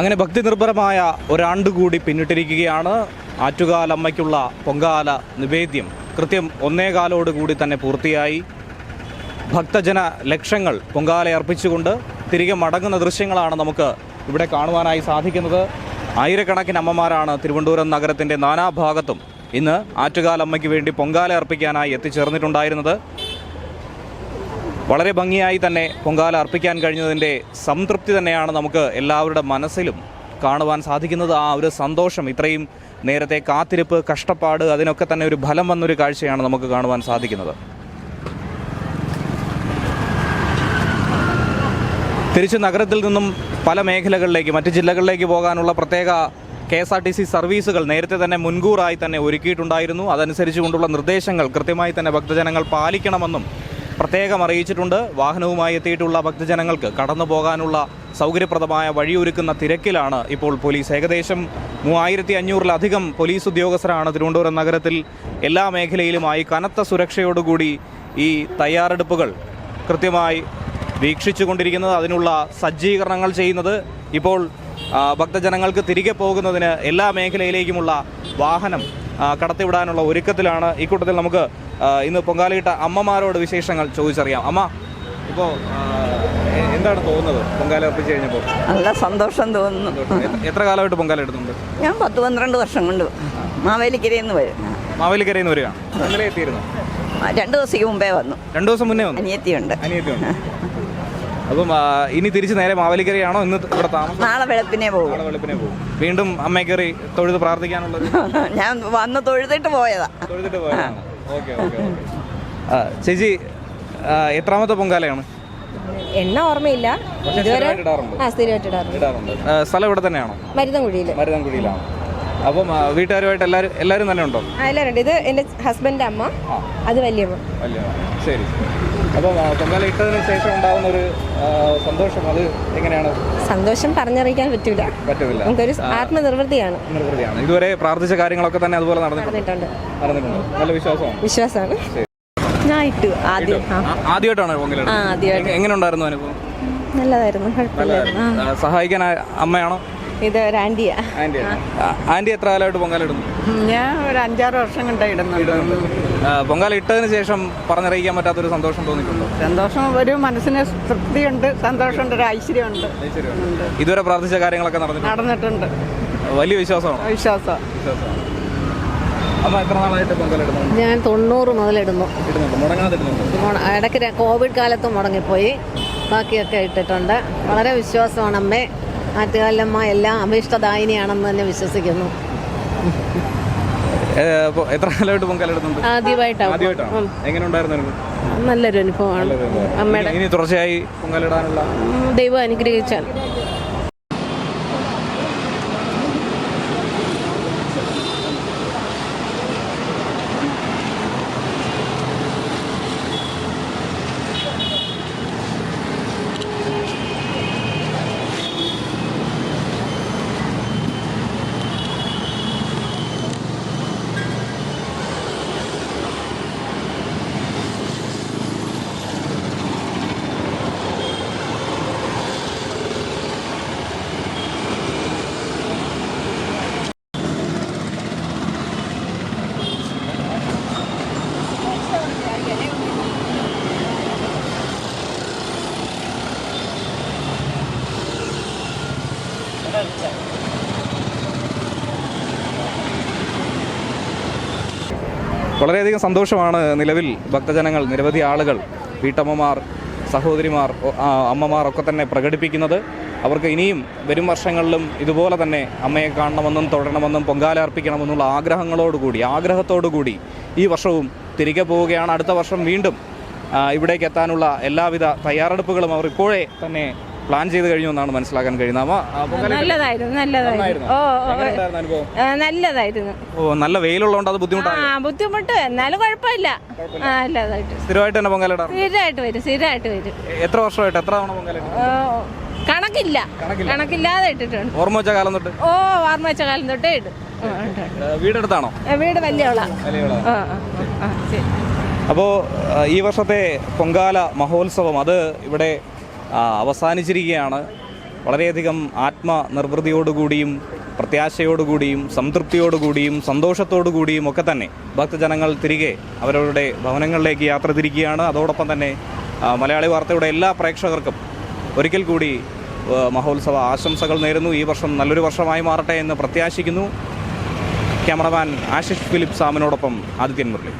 അങ്ങനെ ഭക്തി നിർഭരമായ ഒരാണ്ട് കൂടി പിന്നിട്ടിരിക്കുകയാണ്. ആറ്റുകാലമ്മയ്ക്കുള്ള പൊങ്കാല നിവേദ്യം കൃത്യം ഒന്നേകാലോട് കൂടി തന്നെ പൂർത്തിയായി. ഭക്തജന ലക്ഷങ്ങൾ പൊങ്കാല അർപ്പിച്ചുകൊണ്ട് തിരികെ മടങ്ങുന്ന ദൃശ്യങ്ങളാണ് നമുക്ക് ഇവിടെ കാണുവാനായി സാധിക്കുന്നത്. ആയിരക്കണക്കിന് അമ്മമാരാണ് തിരുവനന്തപുരം നഗരത്തിന്റെ നാനാഭാഗത്തും ഇന്ന് ആറ്റുകാലമ്മയ്ക്ക് വേണ്ടി പൊങ്കാല അർപ്പിക്കാനായി എത്തിച്ചേർന്നിട്ടുണ്ടായിരുന്നത്. വളരെ ഭംഗിയായി തന്നെ പൊങ്കാല അർപ്പിക്കാൻ കഴിഞ്ഞതിന്റെ സംതൃപ്തി തന്നെയാണ് നമുക്ക് എല്ലാവരുടെ മനസ്സിലും കാണുവാൻ സാധിക്കുന്നത്. ആ ഒരു സന്തോഷം ഇത്രയും നേരത്തെ കാത്തിരിപ്പ് കഷ്ടപ്പാട് അതിനൊക്കെ തന്നെ ഒരു ഫലം വന്നൊരു കാഴ്ചയാണ് നമുക്ക് കാണുവാൻ സാധിക്കുന്നത്. തിരിച്ച് നഗരത്തിൽ നിന്നും പല മേഖലകളിലേക്ക് മറ്റ് ജില്ലകളിലേക്ക് പോകാനുള്ള പ്രത്യേക K S R T C സർവീസുകൾ നേരത്തെ തന്നെ മുൻകൂറായി തന്നെ ഒരുക്കിയിട്ടുണ്ടായിരുന്നു. അതനുസരിച്ച് കൊണ്ടുള്ള നിർദ്ദേശങ്ങൾ കൃത്യമായി തന്നെ ഭക്തജനങ്ങൾ പാലിക്കണമെന്നും പ്രത്യേകം അറിയിച്ചിട്ടുണ്ട്. വാഹനവുമായി എത്തിയിട്ടുള്ള ഭക്തജനങ്ങൾക്ക് കടന്നു പോകാനുള്ള സൗകര്യപ്രദമായ വഴിയൊരുക്കുന്ന തിരക്കിലാണ് ഇപ്പോൾ പോലീസ്. ഏകദേശം മൂവായിരത്തി അഞ്ഞൂറിലധികം പോലീസ് ഉദ്യോഗസ്ഥരാണ് തിരുവനന്തപുരം നഗരത്തിൽ എല്ലാ മേഖലയിലുമായി കനത്ത സുരക്ഷയോടുകൂടി ഈ തയ്യാറെടുപ്പുകൾ കൃത്യമായി വീക്ഷിച്ചു കൊണ്ടിരിക്കുന്നത് അതിനുള്ള സജ്ജീകരണങ്ങൾ ചെയ്യുന്നത് ഇപ്പോൾ ഭക്തജനങ്ങൾക്ക് തിരികെ പോകുന്നതിന് എല്ലാ മേഖലയിലേക്കുമുള്ള വാഹനം കടത്തിവിടാനുള്ള ഒരുക്കത്തിലാണ് ഇക്കൂട്ടത്തിൽ നമുക്ക് ഇന്ന് പൊങ്കാലയിട്ട അമ്മമാരോട് വിശേഷങ്ങൾ ചോദിച്ചറിയാം. അമ്മ ഇപ്പോൾ എന്താണ് തോന്നുന്നത് പൊങ്കാല അർപ്പിച്ച് കഴിഞ്ഞപ്പോൾ? നല്ല സന്തോഷം തോന്നുന്നു. എത്ര- എത്ര കാലമായിട്ട് പൊങ്കാല എടുത്തുണ്ട് ഞാൻ പത്ത് പന്ത്രണ്ട് വർഷം കൊണ്ട് മാവേലിക്കരയിൽ നിന്ന് വരും. മാവേലിക്കരയിൽ നിന്ന് വരികയാണ് ഇന്നലെ എത്തിയിരുന്നു രണ്ട് ദിവസത്തേക്ക് മുമ്പേ വന്നു. രണ്ടു ദിവസം മുന്നേ വന്നു? അനിയത്തിയുണ്ട്. അനിയത്തിയുണ്ട്. അപ്പം ഇനി തിരിച്ച് നേരെ മാവേലിക്കരയാണോ? ഇന്ന് ഇവിടെ താമസം നാളെ വെളുപ്പിനെ പോകും. നാളെ വെളുപ്പിനെ പോകും. വീണ്ടും അമ്മയെ കയറി തൊഴുത് പ്രാർത്ഥിക്കാനുള്ളത് ഞാൻ വന്ന് തൊഴുതിട്ട് പോയതാ. തൊഴുതിട്ട് പോയതാണ്? ഓക്കെ ചേച്ചി എത്രാമത്തെ പൊങ്കാലയാണ്? എണ്ണ ഓർമ്മയില്ല. ഇതുവരെ ഇടാറുണ്ട്. സ്ഥലം ഇവിടെ തന്നെയാണോ? മരുതൻകുഴിയിൽ മരുതൻകുഴിയിലാണ് അപ്പം വീട്ടുകാരുമായിട്ട് എല്ലാവരും എല്ലാവരും തന്നെ ഉണ്ടോ? എല്ലാവരും ഉണ്ട്. ഇത് എന്റെ ഹസ്ബൻഡ് അമ്മ അത് വലിയമ്മ വലിയ ശരി. അപ്പം ആ, ശേഷം ഉണ്ടാകുന്ന ഒരു സന്തോഷം അത് എങ്ങനെയാണ്? സന്തോഷം പറഞ്ഞറിയിക്കാൻ പറ്റൂല. പറ്റുന്നില്ല നമുക്കൊരു ആത്മനിർവൃത്തിയാണ്. നിർവൃതിയാണ് ഇതുവരെ പ്രാർത്ഥിച്ച കാര്യങ്ങളൊക്കെ തന്നെ അതുപോലെ നടന്നിട്ടുണ്ട്. നടന്നിട്ടുണ്ട്. നല്ല വിശ്വാസമാണ്. വിശ്വാസമാണ്. ഞാൻ ഇട്ടു ആദ്യം. ആ. ആ- ആദ്യമായിട്ടാണ് ആദ്യമായിട്ട്. എങ്ങനെ ഉണ്ടായിരുന്നു അനുഭവം? നല്ലതായിരുന്നു. സഹായിക്കാൻ അമ്മയാണോ? ഇത് ഒരു ആന്റി എത്ര കാലമായിട്ട് പൊങ്കാലിടുന്നു ഞാൻ ഒരു അഞ്ചാറ് വർഷം കൊണ്ട് ഇടുന്നുണ്ട്. പൊങ്കാല ഇട്ടതിന് ശേഷം പറഞ്ഞറിയിക്കാൻ പറ്റാത്തൊരു സന്തോഷം തോന്നിയിട്ടുണ്ടോ? സന്തോഷം ഒരു മനസ്സിന് തൃപ്തിയുണ്ട് സന്തോഷമുണ്ട് ഒരു ഐശ്വര്യമുണ്ട്. ഇതുവരെ പ്രാർത്ഥിച്ച കാര്യങ്ങളൊക്കെ നടന്നിട്ടുണ്ട്. നടന്നിട്ടുണ്ട്. വലിയ വിശ്വാസമാണ്? വിശ്വാസം. ഞാൻ തൊണ്ണൂറ് മുതലിടുന്നു. ഇടയ്ക്ക് കോവിഡ് കാലത്ത് മുടങ്ങിപ്പോയി. ബാക്കിയൊക്കെ ഇട്ടിട്ടുണ്ട്. വളരെ വിശ്വാസമാണ് അമ്മേ ആറ്റുകാലമ്മ എല്ലാം അഭീഷ്ടദായിനിയാണെന്ന് തന്നെ വിശ്വസിക്കുന്നു. എത്ര കാലമായിട്ട് പൊങ്കാല ഇടുന്നുണ്ട്? ആദ്യമായിട്ടാണ്? എങ്ങനെ ഉണ്ടായിരുന്നു നല്ലൊരു അനുഭവമാണ്. അമ്മയുടെ ഇനി തുടർച്ചയായി പൊങ്കാലിടാനുള്ള ദൈവം അനുഗ്രഹിച്ചാൽ. വളരെയധികം സന്തോഷമാണ് നിലവിൽ ഭക്തജനങ്ങൾ നിരവധി ആളുകൾ വീട്ടമ്മമാർ സഹോദരിമാർ അമ്മമാർ ഒക്കെ തന്നെ പ്രകടിപ്പിക്കുന്നത്. അവർക്ക് ഇനിയും വരും വർഷങ്ങളിലും ഇതുപോലെ തന്നെ അമ്മയെ കാണണമെന്നും തുടരണമെന്നും പൊങ്കാല അർപ്പിക്കണമെന്നുള്ള ആഗ്രഹങ്ങളോടുകൂടി ആഗ്രഹത്തോടുകൂടി ഈ വർഷവും തിരികെ പോവുകയാണ്. അടുത്ത വർഷം വീണ്ടും ഇവിടേക്ക് എത്താനുള്ള എല്ലാവിധ തയ്യാറെടുപ്പുകളും അവർ ഇപ്പോഴേ തന്നെ പ്ലാൻ ചെയ്ത് കഴിഞ്ഞു എന്നാണ് മനസ്സിലാക്കാൻ കഴിയുന്നത്. നല്ലതായിരുന്നു നല്ലതായിരുന്നു. ഓ നല്ലതായിരുന്നു. ഓ നല്ല വെയിലുള്ളതുകൊണ്ട് അത് ആ ബുദ്ധിമുട്ടാണ് ബുദ്ധിമുട്ട്. എന്നാലും കുഴപ്പമില്ല. ആ നല്ലതായിട്ട്. സ്ഥിരമായിട്ട് തന്നെ പൊങ്കാല ഇടാറ് സ്ഥിരമായിട്ട് വരും സ്ഥിരമായിട്ട് വരും. എത്ര വർഷമായിട്ട്? എത്ര തവണ പൊങ്കാല ഇട്ടു? ഓ, കണക്കില്ല. കണക്കില്ലാതെ ഇട്ടിട്ടുണ്ട്. ഓർമ്മ വെച്ച കാലം തൊട്ട്? ഓ ഓർമ്മ വെച്ച കാലം തൊട്ടേ ഇടും. ആ, ഉണ്ട്, ഉണ്ട്. ഏ, വീടെടുത്താണോ? ആ, വീട് വലിയവളാ ആ ആ, ആ ശരി. അപ്പോൾ ഈ വർഷത്തെ പൊങ്കാല മഹോത്സവം അത് ഇവിടെ ആ, അവസാനിച്ചിരിക്കുകയാണ്. വളരെയധികം ആത്മനിർവൃതിയോടുകൂടിയും പ്രത്യാശയോടുകൂടിയും സംതൃപ്തിയോടുകൂടിയും സന്തോഷത്തോടുകൂടിയും ഒക്കെ തന്നെ ഭക്തജനങ്ങൾ തിരികെ അവരവരുടെ ഭവനങ്ങളിലേക്ക് യാത്ര തിരിക്കുകയാണ്. അതോടൊപ്പം തന്നെ മലയാളി വാർത്തയുടെ എല്ലാ പ്രേക്ഷകർക്കും ഒരിക്കൽ കൂടി മഹോത്സവ ആശംസകൾ നേരുന്നു. ഈ വർഷം നല്ലൊരു വർഷമായി മാറട്ടെ എന്ന് പ്രത്യാശിക്കുന്നു. ക്യാമറമാൻ ആശിഷ് ഫിലിപ്പ് സാമിനോടൊപ്പം ആദിത്യൻ മുരളി.